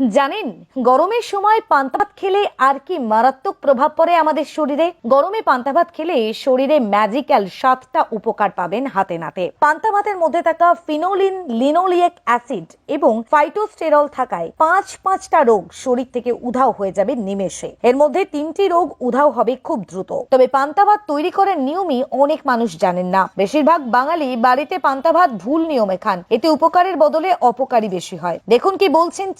জানেন, গরমের সময় পান্তা ভাত খেলে আর কি মারাত্মক প্রভাব পড়ে আমাদের শরীরে? গরমে পান্তা ভাত খেলে শরীরে ম্যাজিক্যাল সাতটা উপকার পাবেন হাতে নাতে। পান্তা ভাতের মধ্যে থাকা ফিনোলিন লিনোলিয়েক অ্যাসিড এবং ফাইটোস্টেরল থাকায় পাঁচ পাঁচটা রোগ শরীর থেকে উধাও হয়ে যাবে নিমেষে। এর মধ্যে তিনটি রোগ উধাও হবে খুব দ্রুত। তবে পান্তা ভাত তৈরি করার নিয়মই অনেক মানুষ জানেন না। বেশিরভাগ বাঙালি বাড়িতে পান্তা ভাত ভুল নিয়মে খান। এতে উপকারের বদলে অপকারী বেশি হয়। দেখুন কি বলছেন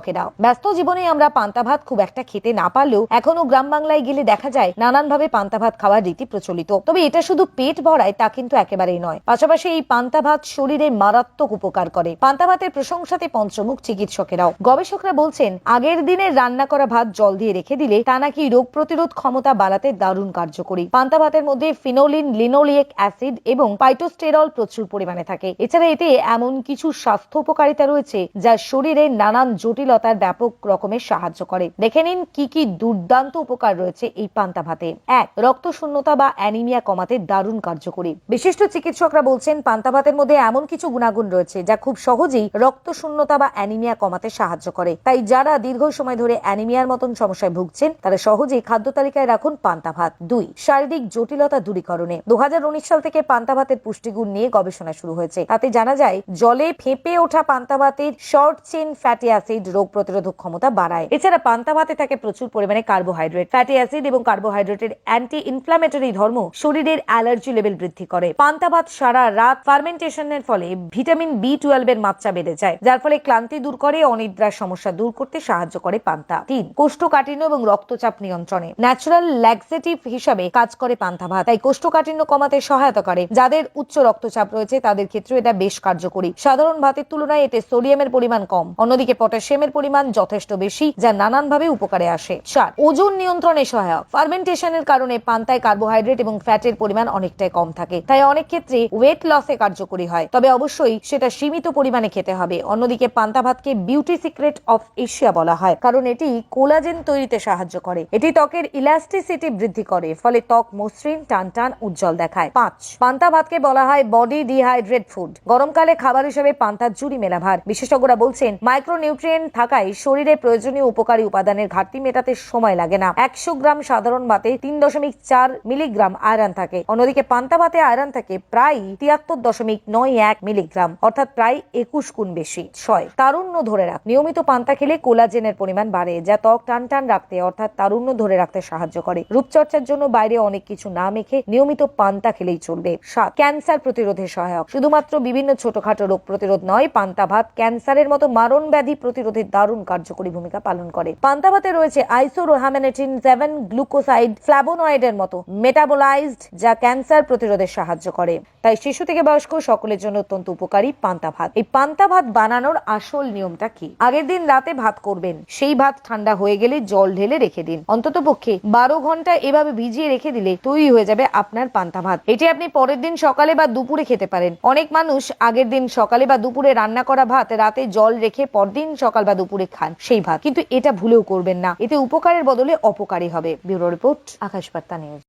চিকিৎসকেরা ব্যস্ত জীবনে আমরা পান্তা ভাত খুব একটা খেতে না পারলেও এখনও গ্রাম বাংলায় গেলে দেখা যায় নানানভাবে পান্তা ভাত খাওয়ার রীতি প্রচলিত। তবে এটা শুধু পেট ভরায় তা কিন্তু একেবারেই নয়। পাশাপাশি এই পান্তা ভাত শরীরে মারাত্মক উপকার করে। পান্তা ভাতের প্রশংসাতে পঞ্চমুখ চিকিৎসকেরাও। গবেষকরা বলছেন, আগের দিনে রান্না করা ভাত জল দিয়ে রেখে দিলে তা নাকি রোগ প্রতিরোধ ক্ষমতা বাড়াতে দারুণ কার্যকরী। পান্তা ভাতের মধ্যে ফিনোলিন, লিনোলিয়েক অ্যাসিড এবং পাইটোস্টেরল প্রচুর পরিমাণে থাকে। এছাড়া এতে এমন কিছু স্বাস্থ্য উপকারিতা রয়েছে যা শরীরে নানান জটিলতার ব্যাপক রকমের সাহায্য করে। দেখে নিন কি কি দুর্দান্ত উপকার রয়েছে এই পান্তা ভাতে। এক রক্ত শূন্যতা বা অ্যানিমিয়া কমাতে দারুণ কার্যকরী। বিশিষ্ট চিকিৎসকরা বলছেন পান্তা ভাতের মধ্যে এমন কিছু গুণাগুণ রয়েছে যা খুব সহজেই রক্ত শূন্যতা বা অ্যানিমিয়া কমাতে সাহায্য করে। তাই যারা দীর্ঘ সময় ধরে অ্যানিমিয়ার মতন সমস্যায় ভুগছেন, তারা সহজেই খাদ্য তালিকায় রাখুন পান্তা ভাত। দুই, শারীরিক জটিলতা দূরীকরণে। দু হাজার উনিশ সাল থেকে পান্তা ভাতের পুষ্টিগুণ নিয়ে গবেষণা শুরু হয়েছে। তাতে জানা যায়, জলে ফেঁপে ওঠা পান্তা ভাতের শর্ট চেন ফ্যাটি অ্যাসিড রোগ প্রতিরোধক ক্ষমতা বাড়ায়। এছাড়া পান্তা ভাতে থাকে প্রচুর পরিমাণে কার্বোহাইড্রেট ফ্যাটি অ্যাসিড এবং কার্বোহাইড্রেটের অ্যান্টি ইনফ্লামেটরি ধর্ম শরীরের অ্যালার্জি লেভেল বৃদ্ধি করে। পান্তা ভাত সারা রাত ফার্মেন্টেশনের ফলে ভিটামিন বি টুয়েলভ এর মাত্রা বেড়ে যায়, যার ফলে ক্লান্তি দূর করে অনিদ্রার সমস্যা দূর করতে সাহায্য করে পান্তা। তিন, কোষ্ঠকাঠিন্য এবং রক্তচাপ নিয়ন্ত্রণে। ন্যাচারাল ল্যাক্সেটিভ হিসাবে কাজ করে পান্তা ভাত তাই কোষ্ঠকাঠিন্য কমাতে সহায়তা করে। যাদের উচ্চ রক্তচাপ রয়েছে, তাদের ক্ষেত্রে এটা বেশ কার্যকরী। সাধারণ ভাতের তুলনায় এতে সোডিয়ামের পরিমাণ কম। অন্যদিকে পটাশিয়ামের পরিমাণ যথেষ্ট বেশি, যা নানানভাবে উপকারে আসে। চার ওজন নিয়ন্ত্রণে সহায়ক। ফার্মেন্টেশনের কারণে পান্তায় কার্বোহাইড্রেট এবং ফ্যাটের পরিমাণ অনেকটাই কম থাকে, তাই অনেক ক্ষেত্রে ওয়েট লসে কার্যকরী হয়। তবে অবশ্যই সেটা সীমিত পরিমাণে খেতে হবে। অন্যদিকে পান্তা ভাতকে বিউটি সিক্রেট অফ এশিয়া বলা হয়, কারণ এটি কোলাজেন তৈরিতে সাহায্য করে। এটি ত্বকের ইলাস্টিসিটি বৃদ্ধি করে, ফলে ত্বক মসৃণ টান টান উজ্জ্বল দেখায়। পাঁচ, পান্তা ভাতকে বলা হয় বডি ডিহাইড্রেট ফুড গরমকালে খাবার হিসেবে পান্তার জুড়ি মেলা ভার বিশেষজ্ঞরা বলছেন মাইক্রোনিউট্রিয়েন্ট থাকায় শরীরে প্রয়োজনীয় উপকারী উপাদানের ঘাটতি মেটাতে সময় লাগে না। একশো গ্রাম সাধারণ ভাতে তিন দশমিক চার মিলিগ্রাম আয়রন থাকে। অন্যদিকে পান্তা ভাতে আয়রন থাকে প্রায় তিয়াত্তর দশমিক নয় এক মিলিগ্রাম, অর্থাৎ প্রায় একুশ গুণ বেশি। ছয়, তারুণ্য ধরে রাখ। নিয়মিত পান্তা খেলে কোলাজেনের পরিমাণ বাড়ে, যা ত্বক টান টান রাখতে, অর্থাৎ তারুণ্য ধরে রাখতে সাহায্য করে। রূপচর্চার জন্য বাইরে অনেক কিছু না মেখে নিয়মিত পান্তা খেলেই চলবে। সাত, ক্যান্সার প্রতিরোধে সহায়ক। শুধুমাত্র বিভিন্ন ছোটখাটো রোগ প্রতিরোধ নয়, পান্তা ভাত ক্যান্সারের মতো মারণ ব্যাধি প্রতিরোধে দারুণ কার্যকরী ভূমিকা পালন করে। পান্তা ভাতে রয়েছে আইসোরোহামেনেটিন সেভেন গ্লুকোসাইড ফ্ল্যাবোনয়েডের মতো মেটাবোলাইজড, যা ক্যান্সার প্রতিরোধে সাহায্য করে। তাই শিশু থেকে বয়স্ক সকলের জন্য অত্যন্ত উপকারী পান্তা ভাত এই পান্তা ভাত বানানোর আসল নিয়মটা কি? আগের দিন রাতে ভাত করবেন। সেই ভাত ঠান্ডা হয়ে গেলে জল ঢেলে রেখে দিন। অন্তত পক্ষে বারো ঘণ্টা এভাবে ভিজিয়ে রেখে দিলে তৈরি হয়ে যাবে আপনার পান্তা ভাত এটি আপনি পরের দিন সকালে বা দুপুরে খেতে পারেন। অনেক মানুষ আগের দিন সকালে বা দুপুরে রান্না করা ভাত রাতে জল রেখে পরদিন সকাল বা দুপুরে খান, সেই ভাত। কিন্তু এটা ভুলেও করবেন না। এতে উপকারের বদলে অপকারী হবে। ব্যুরো রিপোর্ট আকাশ বার্তা নিউজ।